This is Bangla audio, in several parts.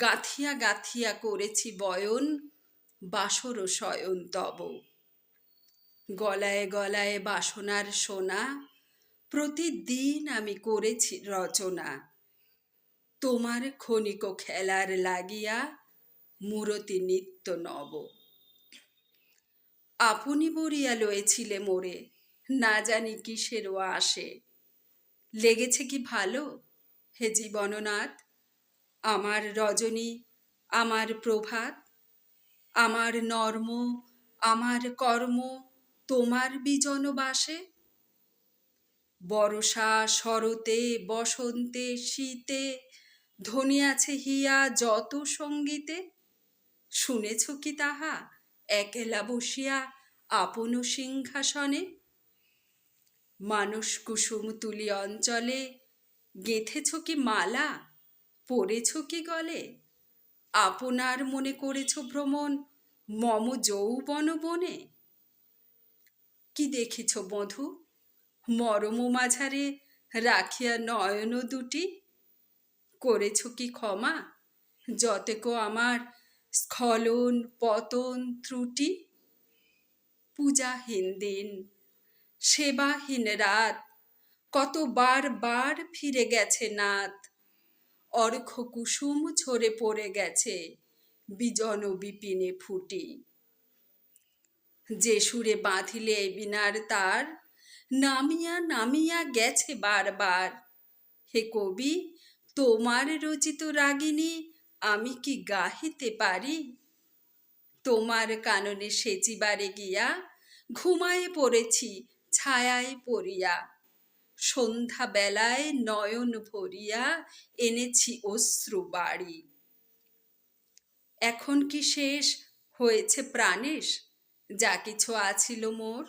গাথিয়া গাথিয়া করেছি বয়ন, বাসর শয়ন তব। গলায় গলায় বাসনার সোনা, প্রতিদিন আমি করেছি রচনা। তোমার ক্ষণিক খেলার লাগিয়া মূরতি নিত্য নব। আপনি বরিয়া লয়েছিলে মোরে, না জানি কিসের ও আসে লেগেছে কি ভালো হে জীবননাথ? আমার রজনী, আমার প্রভাত, আমার নর্ম, আমার কর্ম, তোমার বিজন বাসে? বরষা শরতে, বসন্তে, শীতে ধ্বনিয়াছে হিয়া যত সঙ্গীতে? শুনেছ কি তাহা? একেলা বসিয়া আপন সিংহাসনে? মানুষ কুসুম তুলি অঞ্চলে, গেঁথেছ কি মালা? পড়েছ কি গলে? আপনার মনে করেছ ভ্রমণ? মম যৌবন বনে? কি দেখিছ বধূ? মরম মাঝারে রাখিয়া নয়ন দুটি? করেছ কি ক্ষমা? যতেক আমার স্খলন পতন ত্রুটি? পূজাহীন দিন, সেবাহীন রাত কত বার বার ফিরে গেছে নাথ অর্ঘ কুসুম ঝরে পড়ে গেছে, বিজন বিপিনে ফুটি। যে সুরে বাঁধিলে বিনার তার, নামিয়া নামিয়া গেছে বারবার। হে কবি, তোমার রচিত রাগিনী, আমি কি গাহিতে পারি? তোমার কাননে সেচিবারে গিয়া, ঘুমায়ে পড়েছি, ছায়ায় পড়িয়া। সন্ধ্যা বেলায় নয়ন ভরিয়া এনেছি অশ্রু বাড়ি। এখন কি শেষ হয়েছে প্রাণেশ যা কিছু আছিল মোর।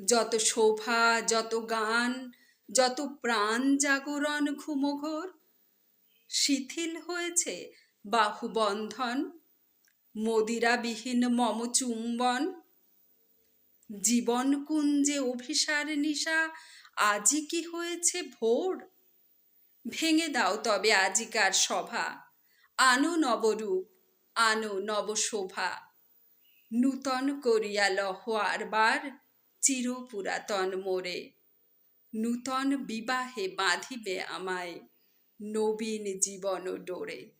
যত শোভা, যত গান, যত প্রাণ জাগরণ ঘুমঘোর, শিথিল হয়েছে বাহুবন্ধন, মদিরাবিহীন মম চুম্বন। জীবন কুঞ্জে অভিসার নিশা আজি কি হয়েছে ভোর? ভেঙে দাও তবে আজিকার সভা। আনো নবরূপ, আনো নবশোভা। নূতন করিয়া লহ আরবার চির পুরাতন মোরে। নূতন বিবাহে বাঁধিবে আমায় নবীন জীবন ডোরে।